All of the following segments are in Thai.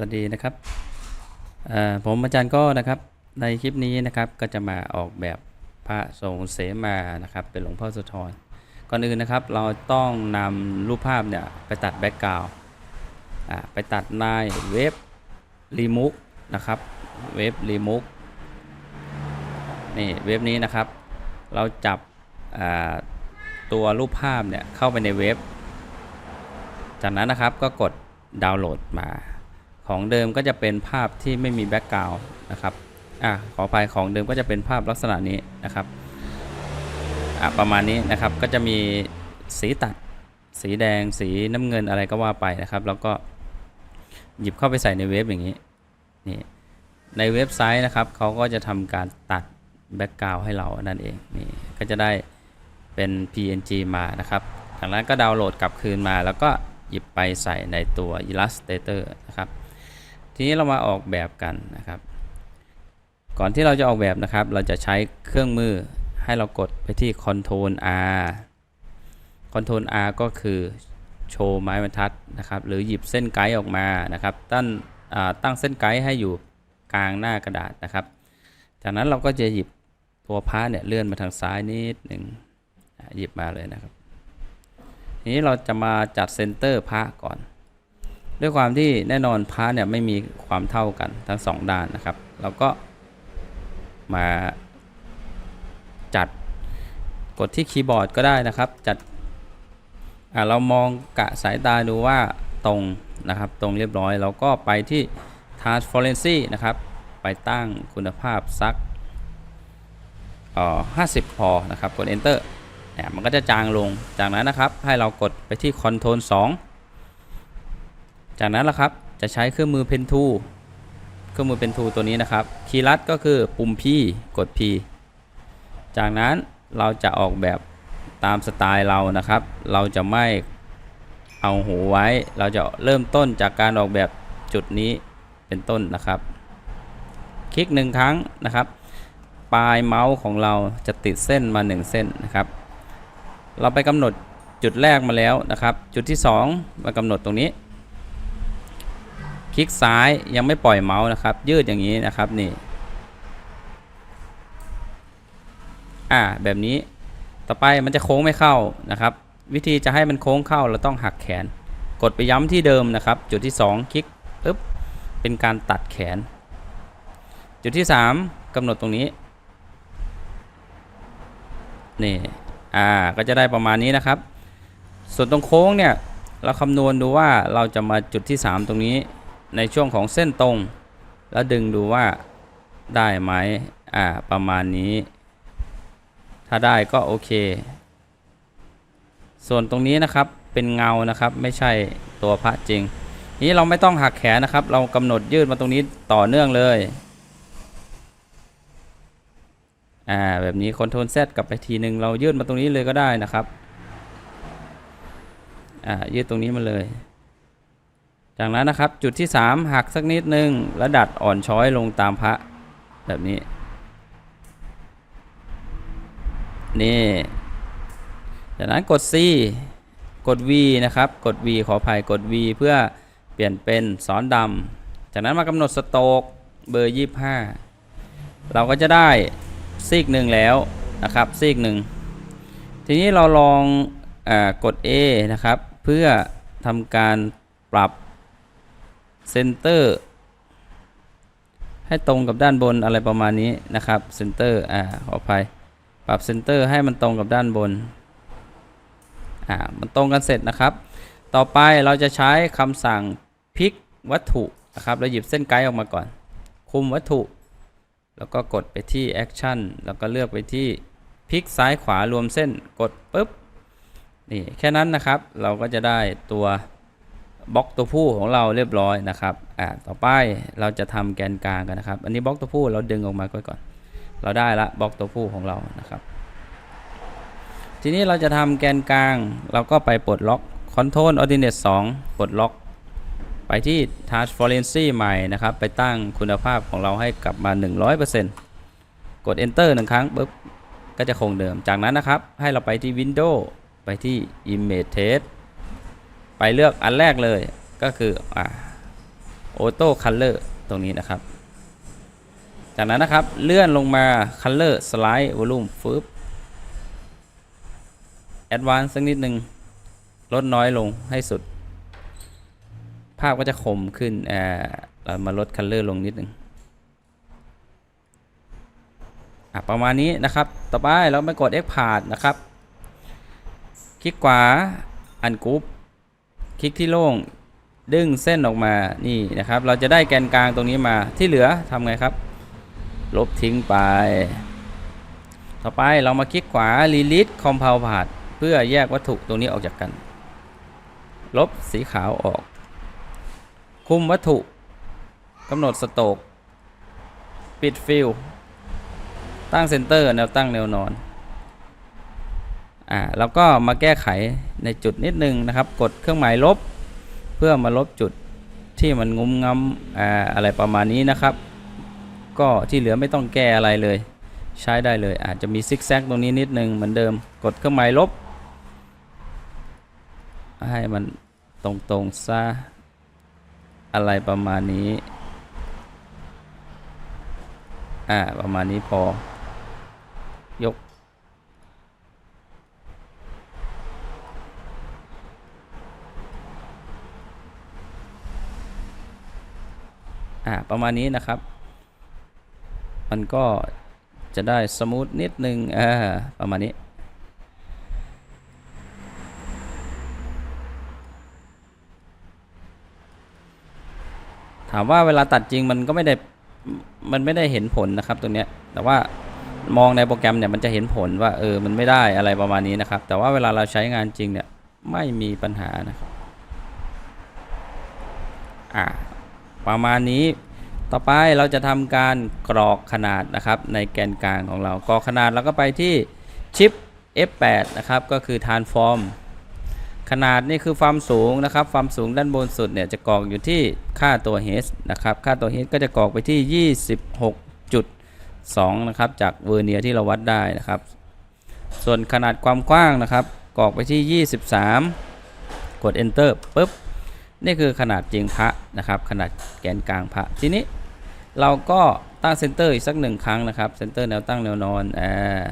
สวัสดีนะครับผมอาจารย์ก็นะครับในคลิปนี้นะครับก็จะมาออกแบบพระทรงเสมานะครับเป็นหลวงพ่อสุธรก่อนอื่นนะครับเราต้องนำรูปภาพเนี่ยไปตัดแบ็กกราวด์ไปตัดในเว็บรีมูฟนะครับเว็บรีมูฟนี่เว็บนี้นะครับ เราจับตัวรูปภาพเนี่ยเข้าไปในเว็บ จากนั้นนะครับก็กดดาวน์โหลดมา ของเดิมก็จะเป็นภาพที่ไม่มีแบ็กกราวด์นะครับอะขออภัยของเดิมก็จะเป็นภาพลักษณะนี้นะครับอะประมาณนี้นะครับก็จะมีสีตัด สีแดงสีน้ำเงินอะไรก็ว่าไปนะครับ แล้วก็หยิบเข้าไปใส่ในเว็บอย่างนี้นี่ในเว็บไซต์นะครับเขาก็จะทำการตัดแบ็กกราวด์ให้เรานั่นเองนี่ก็จะได้เป็น PNG มานะครับจากนั้นก็ดาวน์โหลดกลับคืนมา แล้วก็หยิบไปใส่ในตัว Illustrator นะครับ ทีนี้เรามาออกแบบกันนะครับ ก่อนที่เราจะออกแบบนะครับ เราจะใช้เครื่องมือให้เรากดไปที่ Ctrl R Ctrl R ก็คือโชว์ไม้บรรทัดนะครับ หรือหยิบเส้นไกด์ออกมานะครับ ตั้งตั้งเส้นไกด์ให้อยู่กลางหน้ากระดาษนะครับ จากนั้นเราก็จะหยิบตัวพาเนี่ยเลื่อนมาทางซ้ายนิดหนึ่งหยิบมาเลยนะครับ ทีนี้เราจะมาจัดเซนเตอร์พระก่อน ด้วยความที่แน่นอนพาระเนี่ยไม่มีความเท่ากันทั้งสองด้านนะครับ เราก็มาจัดกดที่คีย์บอร์ดก็ได้นะครับ จัดอ่าเรามองกะสายตาดูว่าตรงนะครับตรงเรียบร้อยเราก็ไปที่ transparency นะครับ ไปตั้งคุณภาพสักเอ่อ50 พอนะครับ กด enter เนี่ยมันก็จะจางลงจากนั้นนะครับ ให้เรากดไปที่ Ctrl 2 จากนั้นละครับจะใช้เครื่องมือ Pen Tool เครื่องมือ Pen Tool ตัวนี้นะครับ คีย์ลัดก็คือปุ่ม P กด P จากนั้นเราจะออกแบบตามสไตล์เรานะครับ เราจะไม่เอาหูไว้ เราจะเริ่มต้นจากการออกแบบจุดนี้เป็นต้นนะครับ คลิกหนึ่งครั้งนะครับ ปลายเมาส์ของเราจะติดเส้นมา1เส้นนะครับ เราไปกำหนดจุดแรกมาแล้วนะครับ จุดที่ 2 มากำหนดตรงนี้ ลิกซ้ายยังไม่ปล่อยเมาส์นะครับ ยืดอย่างนี้นะครับนี่อ่าแบบนี้ต่อไปมันจะโค้งไม่เข้านะครับ วิธีจะให้มันโค้งเข้าเราต้องหักแขน กดไปย้ำที่เดิมนะครับ จุดที่ 2 คลิกปึ๊บเป็นการตัดแขน จุดที่ 3กำหนดตรงนี้นี่อ่าก็จะได้ประมาณนี้นะครับ ส่วนตรงโค้งเนี่ยเราคำนวณดูว่าเราจะมาจุดที่ 3 ตรงนี้ ในช่วงของเส้นตรง แล้วดึงดูว่าได้ไหมอ่าประมาณนี้ ถ้าได้ก็โอเค ส่วนตรงนี้นะครับเป็นเงานะครับไม่ใช่ตัวพระจริง นี้เราไม่ต้องหักแขนนะครับ เรากำหนดยืดมาตรงนี้ต่อเนื่องเลยอ่าแบบนี้คอนโทรล Z กลับไปทีหนึ่งเรายืดมาตรงนี้เลยก็ได้นะครับอ่ายืดตรงนี้มาเลย จากนั้นนะครับจุดที่ 3 หักสักนิดนึงแล้วดัดอ่อนช้อยลงตามพระแบบนี้ นี่จากนั้นกด C กด V นะครับ กด V ขออภัยกด V เพื่อเปลี่ยนเป็นสอนดำจากนั้นมากำหนดสโตกเบอร์ 25 เราก็จะได้ซีกหนึ่งแล้วนะครับซีกหนึ่งทีนี้เราลองอกด A นะครับ เพื่อทำการปรับ เซนเตอร์ให้ตรงกับด้านบนอะไรประมาณนี้นะครับเซนเตอร์อ่าขออภัยปรับเซนเตอร์ให้มันตรงกับด้านบนอ่ามันตรงกันเสร็จนะครับ ต่อไปเราจะใช้คำสั่งพลิกวัตถุนะครับแล้วหยิบเส้นไกด์ออกมาก่อน คุมวัตถุ แล้วก็กดไปที่แอคชั่นแล้วก็เลือกไปที่พลิกซ้ายขวารวมเส้นกดปุ๊บนี่แค่นั้นนะครับเราก็จะได้ตัว บล็อกตัวผู้ของเราเรียบร้อยนะครับอ่าต่อไปเราจะทำแกนกลางกันนะครับ อันนี้บล็อกตัวผู้เราดึงออกมาก่อน เราได้ละบล็อกตัวผู้ของเรานะครับ ทีนี้เราจะทำแกนกลางเราก็ไปปลดล็อก Control Ordinate 2ปลดล็อก ไปที่ Transparency ใหม่นะครับ ไปตั้งคุณภาพของเราให้กลับมา 100%กด Enter หนึ่งครั้งปุ๊บก็จะคงเดิม จากนั้นนะครับให้เราไปที่ Windows ไปที่ Image Test ไปเลือกอันแรกเลยก็คืออ่า Auto Color ตรงนี้นะครับ จากนั้นนะครับเลื่อนลงมา Color Slide Volume ฟึบ Advance สักนิดหนึ่งลดน้อยลงให้สุด ภาพก็จะคมขึ้นเอ่อเรามาลด Color ลงนิดหนึ่งอะประมาณนี้นะครับ ต่อไปเราไปกด X p a t นะครับ คลิกขวาอันกรุ๊ป คลิกที่โล่งดึงเส้นออกมานี่นะครับ เราจะได้แกนกลางตรงนี้มาที่เหลือทำไงครับ ลบทิ้งไป ต่อไปเรามาคลิกขวา Release Compound Part เพื่อแยกวัตถุตรงนี้ออกจากกัน ลบสีขาวออก คุมวัตถุกำหนดสโตกปิดฟิลตั้งเซนเตอร์แนวตั้งแนวนอน อ่าแล้วก็มาแก้ไขในจุดนิดนึงนะครับ กดเครื่องหมายลบ เพื่อมาลบจุดที่มันงุ้มงำอ่าอะไรประมาณนี้นะครับ ก็ที่เหลือไม่ต้องแก้อะไรเลย ใช้ได้เลยอาจจะมีซิกแซกตรงนี้นิดนึงเหมือนเดิม กดเครื่องหมายลบ ให้มันตรงๆซะอะไรประมาณนี้ อ่า ประมาณนี้พอ อ่าประมาณนี้นะครับ มันก็จะได้สมูทนิดนึงอ่าประมาณนี้ถามว่าเวลาตัดจริงมันก็ไม่ได้มันไม่ได้เห็นผลนะครับตรงเนี้ยแต่ว่ามองในโปรแกรมเนี่ยมันจะเห็นผลว่าเออมันไม่ได้อะไรประมาณนี้นะครับ แต่ว่าเวลาเราใช้งานจริงเนี่ยไม่มีปัญหานะครับอ่า ประมาณนี้ ต่อไปเราจะทำการกรอกขนาดนะครับในแกนกลางของเรากรอกขนาดแล้วก็ไปที่ชิป F8 นะครับก็คือ transform ขนาดนี่คือความสูงนะครับความสูงด้านบนสุดเนี่ยจะกรอกอยู่ที่ค่าตัว h นะครับค่าตัว h ก็จะกรอกไปที่ 26.2 นะครับจากเวอร์เนียร์ที่เราวัดได้นะครับ ส่วนขนาดความกว้างนะครับกรอกไปที่ 23 กด enter ปุ๊บ นี่คือขนาดจริงพระนะครับ ขนาดแกนกลางพระทีนี้เราก็ตั้งเซนเตอร์อีกสักหนึ่งครั้งนะครับเซนเตอร์แนวตั้งแนวนอนอ่า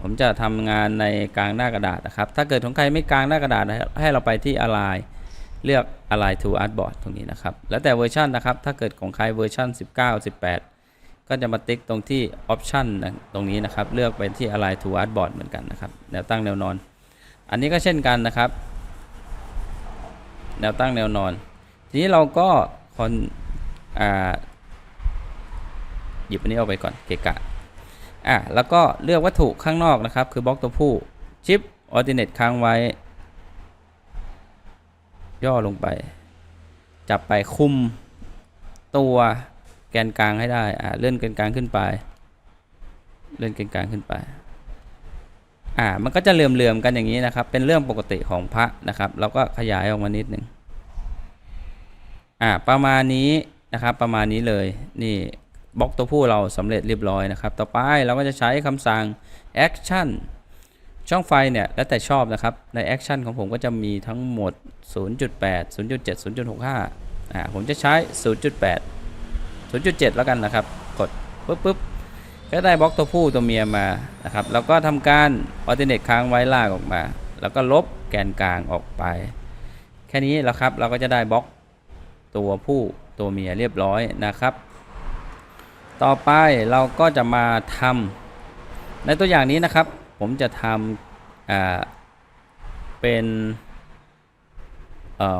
ผมจะทำงานในกลางหน้ากระดาษนะครับ ถ้าเกิดของใครไม่กลางหน้ากระดาษให้เราไปที่ align เลือก align to artboard ตรงนี้นะครับ แล้วแต่เวอร์ชันนะครับ ถ้าเกิดของใครเวอร์ชัน19 18 ก็จะมาติ๊กตรงที่ option นตรงนี้นะครับ เลือกไปที่ align to artboard เหมือนกันนะครับ แนวตั้งแนวนอน อันนี้ก็เช่นกันนะครับ แนวตั้งแนวนอน ทีนี้เราก็คอนอ่าหยิบอันนี้ออกไปก่อนเกะกะอะแล้วก็เลือกวัตถุข้างนอกนะครับ คือบล็อกตัวผู้ชิปออร์ดิเนตค้างไว้ ย่อลงไป จับไปคุมตัวแกนกลางให้ได้อ่าเลื่อนแกนกลางขึ้นไป เลื่อนแกนกลางขึ้นไป อ่ามันก็จะเหลื่อมๆกันอย่างนี้นะครับ เป็นเรื่องปกติของพระนะครับ เราก็ขยายออกมานิดหนึ่งอ่าประมาณนี้นะครับประมาณนี้เลยนี่บล็อกตัวผู้เราสำเร็จเรียบร้อยนะครับ ต่อไปเราก็จะใช้คำสั่ง action ช่องไฟเนี่ยแล้วแต่ชอบนะครับใน action ของผมก็จะมีทั้งหมด 0.8 0.7 0.65อ่าผมจะใช้ 0.8 0.7 แล้วกันนะครับ กดปุ๊บปุ๊บ ก็ได้บล็อกตัวผู้ตัวเมียมานะครับแล้วก็ทำการออ t ติเนตค้างไว้ลากออกมา แล้วก็ลบแกนกลางออกไป แค่นี้แล้วครับเราก็จะได้บล็อกตัวผู้ตัวเมียเรียบร้อยนะครับ ต่อไปเราก็จะมาทำในตัวอย่างนี้นะครับ ผมจะทำเป็น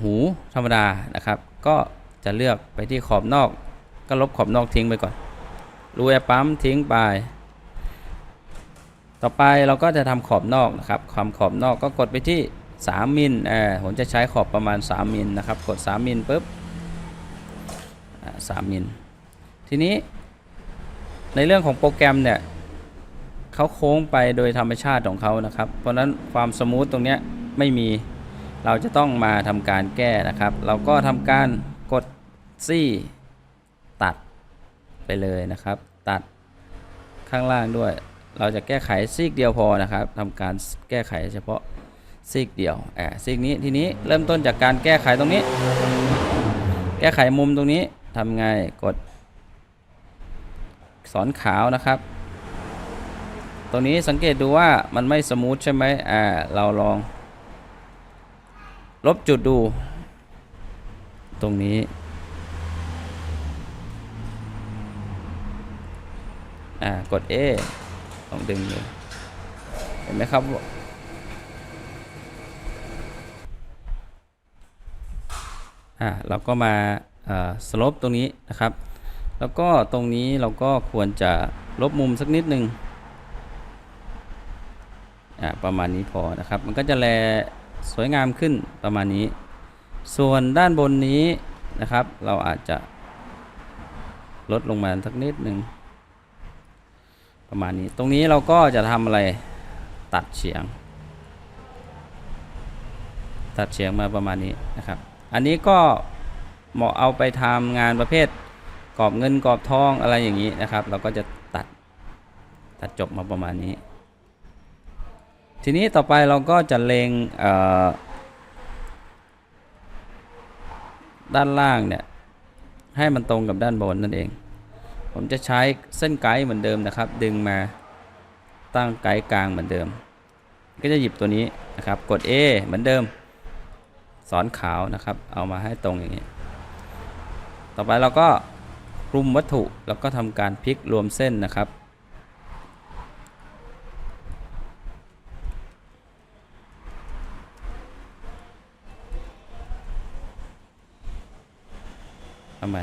หูธรรมดานะครับ ก็จะเลือกไปที่ขอบนอก ก็ลบขอบนอกทิ้งไปก่อน รูแอร์ปั๊มทิ้งไป ต่อไปเราก็จะทำขอบนอกนะครับความขอบนอกก็กดไปที่ 3มิลเออผมจะใช้ขอบประมาณ 3มิลนะครับ กด 3มิลปุ๊บอ่า3มิลทีนี้ในเรื่องของโปรแกรมเนี่ยเขาโค้งไปโดยธรรมชาติของเขานะครับ เพราะฉะนั้นความสมูทตรงนี้ไม่มีเราจะต้องมาทำการแก้นะครับ เราก็ทำการกดซี่ ไปเลยนะครับ ตัดข้างล่างด้วย เราจะแก้ไขซีกเดียวพอนะครับทำการแก้ไขเฉพาะซีกเดียวอ่าซีกนี้ทีนี้เริ่มต้นจากการแก้ไขตรงนี้ แก้ไขมุมตรงนี้ทำไงกดสอนขาวนะครับ ตรงนี้สังเกตดูว่ามันไม่สมูทใช่ไหมอ่าเราลอง ลบจุดดู ตรงนี้ อ่ากด A ลองดึงดูเห็นไหมครับ อ่าเราก็มาสลบตรงนี้นะครับ แล้วก็ตรงนี้เราก็ควรจะลบมุมสักนิดนึงอ่าประมาณนี้พอนะครับ มันก็จะแลสวยงามขึ้นประมาณนี้ ส่วนด้านบนนี้นะครับ เราอาจจะลดลงมาสักนิดหนึ่ง ประมาณนี้ ตรงนี้เราก็จะทำอะไรตัดเฉียง ตัดเฉียงมาประมาณนี้นะครับ อันนี้ก็เหมาะเอาไปทำงานประเภทกรอบเงินกรอบทองอะไรอย่างนี้นะครับ เราก็จะตัดตัดจบมาประมาณนี้ ทีนี้ต่อไปเราก็จะเลงเด้านล่างเนี่ยให้มันตรงกับด้านบนนั่นเอง ผมจะใช้เส้นไกด์เหมือนเดิมนะครับ ดึงมาตั้งไกด์กลางเหมือนเดิม ก็จะหยิบตัวนี้นะครับ กด A เหมือนเดิม สอนขาวนะครับ เอามาให้ตรงอย่างนี้ ต่อไปเราก็คลุมวัตถุแล้วก็ทำการพลิกรวมเส้นนะครับทำไม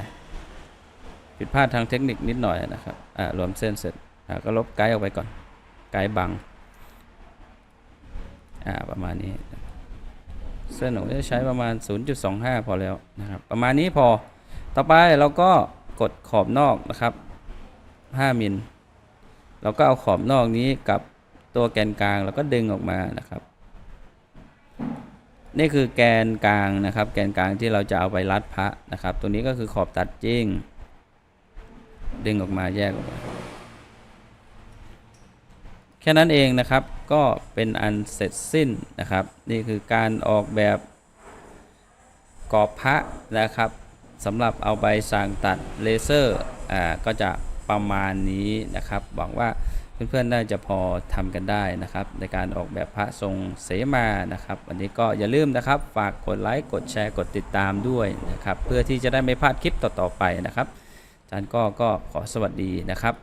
ผิดพลาดทางเทคนิคนิดหน่อยนะครับอ่ารวมเส้นเสร็จอ่าก็ลบไกด์ออกไปก่อน ไกด์บังอ่าประมาณนี้ เส้นผมจะใช้ประมาณ 0.25 พอแล้วนะครับ ประมาณนี้พอต่อไปเราก็กดขอบนอกนะครับ 5มิลเราก็เอาขอบนอกนี้กับตัวแกนกลางแล้วก็ดึงออกมานะครับ นี่คือแกนกลางนะครับ แกนกลางที่เราจะเอาไปรัดพระนะครับ ตัวนี้ก็คือขอบตัดจริง ดึงออกมาแยกออกมา แค่นั้นเองนะครับก็เป็นอันเสร็จสิ้นนะครับ นี่คือการออกแบบกรอบพระนะครับสำหรับเอาไปสั่งตัดเลเซอร์อ่าก็จะประมาณนี้นะครับหวังว่าเพื่อนๆน่าจะพอทำกันได้นะครับ ในการออกแบบพระทรงเสมานะครับ วันนี้ก็อย่าลืมนะครับ ฝากกดไลค์กดแชร์กดติดตามด้วยนะครับ เพื่อที่จะได้ไม่พลาดคลิปต่อๆไปนะครับ อาจารย์ก็ก็ขอสวัสดีนะครับ